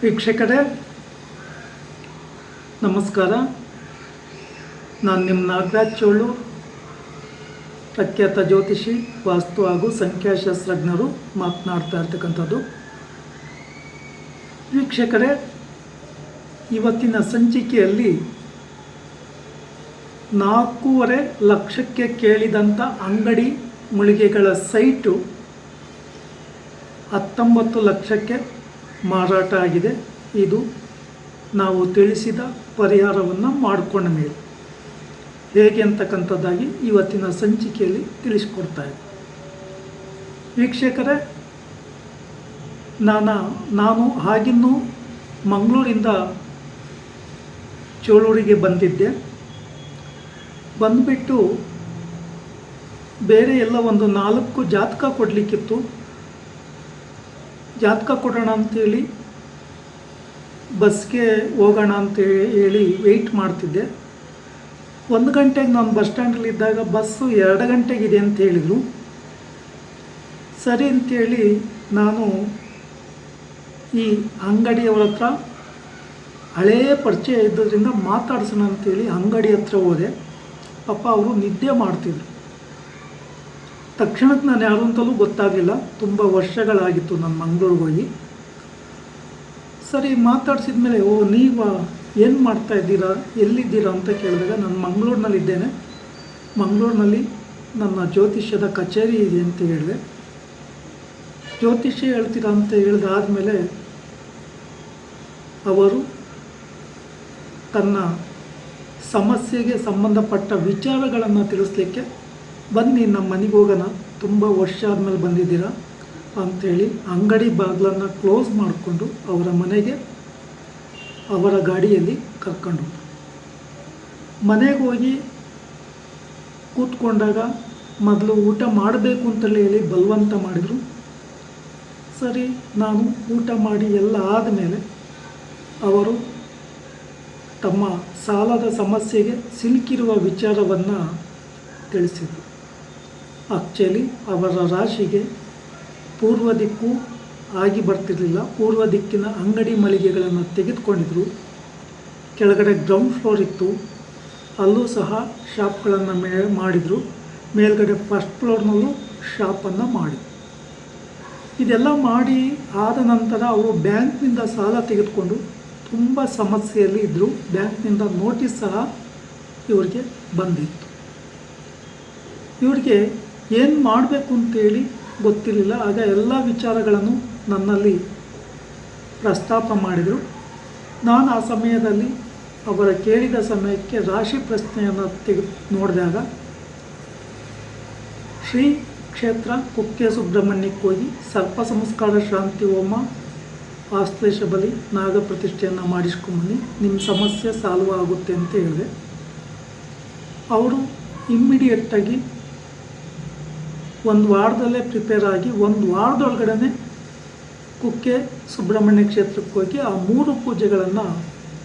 ವೀಕ್ಷಕರೇ, ನಮಸ್ಕಾರ. ನಾನು ನಿಮ್ಮ ನಾಗರಾಜ್ ಚೋಳು, ಪ್ರಖ್ಯಾತ ಜ್ಯೋತಿಷಿ, ವಾಸ್ತು ಹಾಗೂ ಸಂಖ್ಯಾಶಾಸ್ತ್ರಜ್ಞರು ಮಾತನಾಡ್ತಾ ಇರ್ತಕ್ಕಂಥದ್ದು. ವೀಕ್ಷಕರೇ, ಇವತ್ತಿನ ಸಂಚಿಕೆಯಲ್ಲಿ ನಾಲ್ಕೂವರೆ ಲಕ್ಷಕ್ಕೆ ಕೇಳಿದಂಥ ಅಂಗಡಿ ಮಳಿಗೆಗಳ ಸೈಟು ಹತ್ತೊಂಬತ್ತು ಲಕ್ಷಕ್ಕೆ ಮಾರಾಟ ಆಗಿದೆ ಇದು ನಾವು ತಿಳಿಸಿದ ಪರಿಹಾರವನ್ನು ಮಾಡಿಕೊಂಡ ಮೇಲೆ. ಹೇಗೆ ಅಂತಕ್ಕಂಥದ್ದಾಗಿ ಇವತ್ತಿನ ಸಂಚಿಕೆಯಲ್ಲಿ ತಿಳಿಸ್ಕೊಡ್ತಾ ಇದೆ ವೀಕ್ಷಕರೇ, ನಾನು ನಾನು ಆಗಿನ್ನೂ ಮಂಗಳೂರಿಂದ ಚೋಳೂರಿಗೆ ಬಂದಿದ್ದೆ. ಬಂದುಬಿಟ್ಟು ಬೇರೆ ಎಲ್ಲ ಒಂದು ನಾಲ್ಕು ಜಾತಕ ಕೊಡಲಿಕ್ಕಿತ್ತು. ಜಾತಕ ಕೊಡೋಣ ಅಂತೇಳಿ, ಬಸ್ಗೆ ಹೋಗೋಣ ಅಂತ ಹೇಳಿ ವೆಯ್ಟ್ ಮಾಡ್ತಿದ್ದೆ. ಒಂದು ಗಂಟೆಗೆ ನಾನು ಬಸ್ ಸ್ಟ್ಯಾಂಡಲ್ಲಿ ಇದ್ದಾಗ ಬಸ್ಸು ಎರಡು ಗಂಟೆಗಿದೆ ಅಂತ ಹೇಳಿದರು. ಸರಿ ಅಂತೇಳಿ ನಾನು ಈ ಅಂಗಡಿಯವರ ಹತ್ರ ಹಳೇ ಪರಿಚಯ ಇದ್ದದ್ರಿಂದ ಮಾತಾಡ್ಸೋಣ ಅಂತೇಳಿ ಅಂಗಡಿ ಹತ್ರ ಹೋದೆ. ಪಾಪ ಅವರು ನಿದ್ದೆ ಮಾಡ್ತಿದ್ರು. ತಕ್ಷಣಕ್ಕೆ ನಾನು ಯಾರು ಅಂತಲೂ ಗೊತ್ತಾಗಲಿಲ್ಲ. ತುಂಬ ವರ್ಷಗಳಾಗಿತ್ತು ನಾನು ಮಂಗಳೂರಿಗೆ ಹೋಗಿ. ಸರಿ, ಮಾತಾಡಿಸಿದ ಮೇಲೆ, ಓ, ನೀವು ಏನು ಮಾಡ್ತಾ ಇದ್ದೀರಾ? ಎಲ್ಲಿದ್ದೀರಾ ಅಂತ ಕೇಳಿದಾಗ ನಾನು ಮಂಗಳೂರಿನಲ್ಲಿದ್ದೇನೆ ಮಂಗಳೂರಿನಲ್ಲಿ ನನ್ನ ಜ್ಯೋತಿಷ್ಯದ ಕಚೇರಿ ಇದೆ ಅಂತ ಹೇಳಿದೆ. ಜ್ಯೋತಿಷ್ಯ ಹೇಳ್ತೀರಾ ಅಂತ ಹೇಳಿದಾದಮೇಲೆ ಅವರು ತನ್ನ ಸಮಸ್ಯೆಗೆ ಸಂಬಂಧಪಟ್ಟ ವಿಚಾರಗಳನ್ನು ತಿಳಿಸ್ಲಿಕ್ಕೆ ಬನ್ನಿ ನಮ್ಮ ಮನೆಗೆ ಹೋಗೋಣ. ತುಂಬ ವರ್ಷ ಆದಮೇಲೆ ಬಂದಿದ್ದೀರಾ ಅಂಥೇಳಿ ಅಂಗಡಿ ಬಾಗಿಲನ್ನು ಕ್ಲೋಸ್ ಮಾಡಿಕೊಂಡು ಅವರ ಮನೆಗೆ ಅವರ ಗಾಡಿಯಲ್ಲಿ ಕರ್ಕೊಂಡು. ಮನೆಗೆ ಹೋಗಿ ಕೂತ್ಕೊಂಡಾಗ ಮೊದಲು ಊಟ ಮಾಡಬೇಕು ಅಂತಲೇ ಹೇಳಿ ಬಲವಂತ ಮಾಡಿದರು. ಸರಿ, ನಾನು ಊಟ ಮಾಡಿ ಎಲ್ಲ ಆದಮೇಲೆ ಅವರು ತಮ್ಮ ಸಾಲದ ಸಮಸ್ಯೆಗೆ ಸಿಲುಕಿರುವ ವಿಚಾರವನ್ನು ತಿಳಿಸಿದರು. ಆಕ್ಚುಲಿ ಅವರ ರಾಶಿಗೆ ಪೂರ್ವ ದಿಕ್ಕು ಆಗಿ ಬರ್ತಿರಲಿಲ್ಲ. ಪೂರ್ವ ದಿಕ್ಕಿನ ಅಂಗಡಿ ಮಳಿಗೆಗಳನ್ನು ತೆಗೆದುಕೊಂಡಿದ್ರು. ಕೆಳಗಡೆ ಗ್ರೌಂಡ್ ಫ್ಲೋರ್ ಇತ್ತು. ಅಲ್ಲೂ ಸಹ ಶಾಪ್ಗಳನ್ನು ಮೇ, ಮಾಡಿದರು. ಮೇಲ್ಗಡೆ ಫಸ್ಟ್ ಫ್ಲೋರ್ನಲ್ಲೂ ಶಾಪನ್ನು ಮಾಡಿ ಇದೆಲ್ಲ ಮಾಡಿ ಆದ ನಂತರ ಅವರು ಬ್ಯಾಂಕ್ನಿಂದ ಸಾಲ ತೆಗೆದುಕೊಂಡು ತುಂಬ ಸಮಸ್ಯೆಯಲ್ಲಿ ಇದ್ದರು ಬ್ಯಾಂಕ್ನಿಂದ ನೋಟಿಸ್ ಸಹ ಇವರಿಗೆ ಬಂದಿತ್ತು. ಇವರಿಗೆ ಏನು ಮಾಡಬೇಕು ಅಂತೇಳಿ ಗೊತ್ತಿರಲಿಲ್ಲ. ಆಗ ಎಲ್ಲ ವಿಚಾರಗಳನ್ನು ನನ್ನಲ್ಲಿ ಪ್ರಸ್ತಾಪ ಮಾಡಿದರು. ನಾನು ಆ ಸಮಯದಲ್ಲಿ ಅವರ ಕೇಳಿದ ಸಮಯಕ್ಕೆ ರಾಶಿ ಪ್ರಶ್ನೆಯನ್ನು ತೆಗೆ ನೋಡಿದಾಗ ಶ್ರೀ ಕ್ಷೇತ್ರ ಕುಕ್ಕೆ ಸುಬ್ರಹ್ಮಣ್ಯಕ್ಕೆ ಹೋಗಿ ಸರ್ಪ ಸಂಸ್ಕಾರ ಶಾಂತಿ ಹೋಮ ಆಶ್ಲೇಷ ಬಲಿ ನಾಗ ಪ್ರತಿಷ್ಠೆಯನ್ನು ಮಾಡಿಸ್ಕೊಂಬನ್ನಿ. ನಿಮ್ಮ ಸಮಸ್ಯೆ ಸಾಲ್ವ್ ಆಗುತ್ತೆ ಅಂತ ಹೇಳಿದೆ. ಅವರು ಇಮ್ಮಿಡಿಯೇಟಾಗಿ ಒಂದು ವಾರದಲ್ಲೇ ಪ್ರಿಪೇರ್ ಆಗಿ ಒಂದು ವಾರದೊಳಗಡೆ ಕುಕ್ಕೆ ಸುಬ್ರಹ್ಮಣ್ಯ ಕ್ಷೇತ್ರಕ್ಕೆ ಹೋಗಿ ಆ ಮೂರು ಪೂಜೆಗಳನ್ನು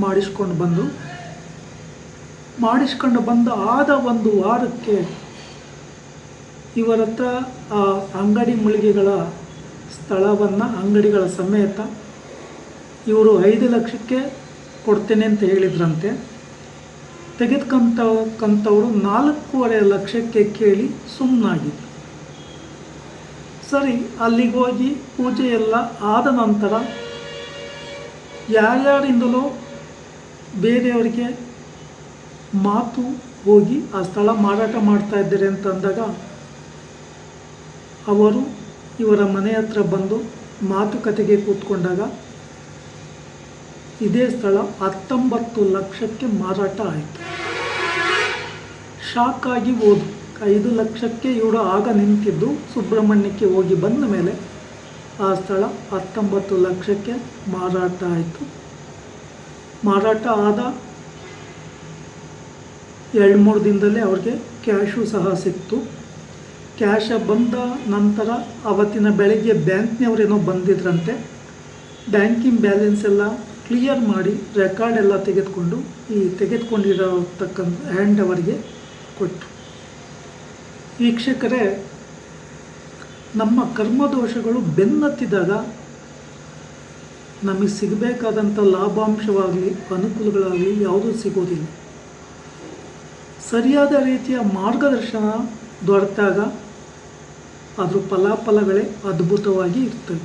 ಮಾಡಿಸ್ಕೊಂಡು ಬಂದು, ಮಾಡಿಸ್ಕೊಂಡು ಬಂದ ಆದ ಒಂದು ವಾರಕ್ಕೆ ಇವರ ಹತ್ರ ಆ ಅಂಗಡಿ ಮಳಿಗೆಗಳ ಸ್ಥಳವನ್ನು, ಅಂಗಡಿಗಳ ಸಮೇತ ಇವರು ಐದು ಲಕ್ಷಕ್ಕೆ ಕೊಡ್ತೇನೆ ಅಂತ ಹೇಳಿದ್ರಂತೆ. ತೆಗೆದುಕೊಂತಕ್ಕಂಥವ್ರು ನಾಲ್ಕೂವರೆ ಲಕ್ಷಕ್ಕೆ ಕೇಳಿ ಸುಮ್ಮನಾಗಿದ್ರು ಸರಿ, ಅಲ್ಲಿಗೆ ಹೋಗಿ ಪೂಜೆ ಎಲ್ಲ ಆದ ನಂತರ ಯಾರ್ಯಾರಿಂದಲೋ ಬೇರೆಯವರಿಗೆ ಮಾತು ಹೋಗಿ ಆ ಸ್ಥಳ ಮಾರಾಟ ಮಾಡ್ತಾ ಇದ್ದಾರೆ ಅಂತಂದಾಗ ಅವರು ಇವರ ಮನೆ ಹತ್ರ ಬಂದು ಮಾತುಕತೆಗೆ ಕೂತ್ಕೊಂಡಾಗ ಇದೇ ಸ್ಥಳ ಹತ್ತೊಂಬತ್ತು ಲಕ್ಷಕ್ಕೆ ಮಾರಾಟ ಆಯಿತು. ಶಾಕ್ ಆಗಿ ಹೋದು ಐದು ಲಕ್ಷಕ್ಕೆ ಇವರು ಆಗ ನಿಂತಿದ್ದು ಸುಬ್ರಹ್ಮಣ್ಯಕ್ಕೆ ಹೋಗಿ ಬಂದ ಮೇಲೆ ಆ ಸ್ಥಳ ಹತ್ತೊಂಬತ್ತು ಲಕ್ಷಕ್ಕೆ ಮಾರಾಟ ಆಯಿತು. ಮಾರಾಟ ಆದ ಎರಡು ಮೂರು ದಿನದಲ್ಲೇ ಅವ್ರಿಗೆ ಕ್ಯಾಶು ಸಹ ಸಿಕ್ತು. ಕ್ಯಾಶ ಬಂದ ನಂತರ ಅವತ್ತಿನ ಬೆಳಗ್ಗೆ ಬ್ಯಾಂಕ್ನವರೇನೋ ಬಂದಿದ್ರಂತೆ. ಬ್ಯಾಂಕಿಂಗ್ ಬ್ಯಾಲೆನ್ಸ್ ಎಲ್ಲ ಕ್ಲಿಯರ್ ಮಾಡಿ ರೆಕಾರ್ಡ್ ಎಲ್ಲ ತೆಗೆದುಕೊಂಡು ಈ ತೆಗೆದುಕೊಂಡಿರತಕ್ಕಂಥ ಹ್ಯಾಂಡ್ ಅವರಿಗೆ ಕೊಟ್ಟು ವೀಕ್ಷಕರೇ, ನಮ್ಮ ಕರ್ಮದೋಷಗಳು ಬೆನ್ನತ್ತಿದಾಗ ನಮಗೆ ಸಿಗಬೇಕಾದಂಥ ಲಾಭಾಂಶವಾಗಲಿ, ಅನುಕೂಲಗಳಾಗಲಿ ಯಾವುದೂ ಸಿಗೋದಿಲ್ಲ. ಸರಿಯಾದ ರೀತಿಯ ಮಾರ್ಗದರ್ಶನ ದೊರೆತಾಗ ಅದರ ಫಲಾಫಲಗಳೇ ಅದ್ಭುತವಾಗಿ ಇರ್ತವೆ.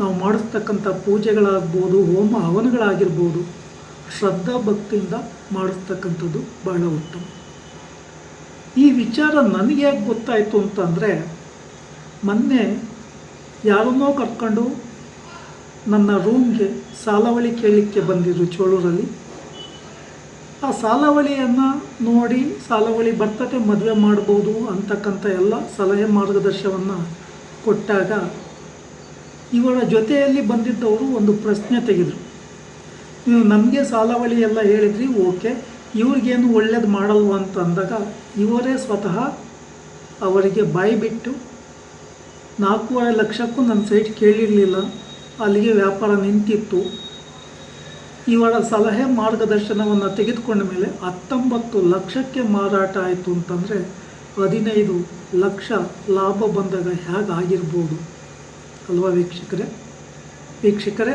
ನಾವು ಮಾಡಿಸ್ತಕ್ಕಂಥ ಪೂಜೆಗಳಾಗ್ಬೋದು, ಹೋಮ ಹವನಗಳಾಗಿರ್ಬೋದು ಶ್ರದ್ಧಾ ಭಕ್ತಿಯಿಂದ ಮಾಡಿಸ್ತಕ್ಕಂಥದ್ದು ಬಹಳ ಉತ್ತಮ. ವಿಚಾರ ನನಗೆ ಯಾಕೆ ಗೊತ್ತಾಯಿತು ಅಂತಂದರೆ, ಮೊನ್ನೆ ಯಾರನ್ನೋ ಕರ್ಕೊಂಡು ನನ್ನ ರೂಮ್ಗೆ ಸಾಲವಳಿ ಕೇಳಲಿಕ್ಕೆ ಬಂದಿದ್ರು ಚೋಳೂರಲ್ಲಿ. ಆ ಸಾಲವಳಿಯನ್ನು ನೋಡಿ ಸಾಲವಳಿ ಬರ್ತದೆ ಮದುವೆ ಮಾಡ್ಬೋದು ಅಂತಕ್ಕಂಥ ಎಲ್ಲ ಸಲಹೆ ಮಾರ್ಗದರ್ಶನವನ್ನು ಕೊಟ್ಟಾಗ ಇವರ ಜೊತೆಯಲ್ಲಿ ಬಂದಿದ್ದವರು ಒಂದು ಪ್ರಶ್ನೆ ತೆಗೆದರು. ನೀವು ನಮಗೆ ಸಾಲವಳಿ ಎಲ್ಲ ಹೇಳಿದ್ರಿ, ಓಕೆ. ಇವ್ರಿಗೇನು ಒಳ್ಳೇದು ಮಾಡಲ್ವ ಅಂತ ಅಂದಾಗ ಇವರೇ ಸ್ವತಃ ಅವರಿಗೆ ಬಾಯಿ ಬಿಟ್ಟು ನಾಲ್ಕೂವರೆ ಲಕ್ಷಕ್ಕೂ ನನ್ನ ಸೈಟ್ ಕೇಳಿರಲಿಲ್ಲ, ಅಲ್ಲಿಗೆ ವ್ಯಾಪಾರ ನಿಂತಿತ್ತು. ಇವರ ಸಲಹೆ ಮಾರ್ಗದರ್ಶನವನ್ನು ತೆಗೆದುಕೊಂಡ ಮೇಲೆ ಹತ್ತೊಂಬತ್ತು ಲಕ್ಷಕ್ಕೆ ಮಾರಾಟ ಆಯಿತು ಅಂತಂದರೆ ಹದಿನೈದು ಲಕ್ಷ ಲಾಭ ಬಂದಾಗ ಹೇಗಾಗಿರ್ಬೋದು ಅಲ್ವಾ ವೀಕ್ಷಕರೇ? ವೀಕ್ಷಕರೇ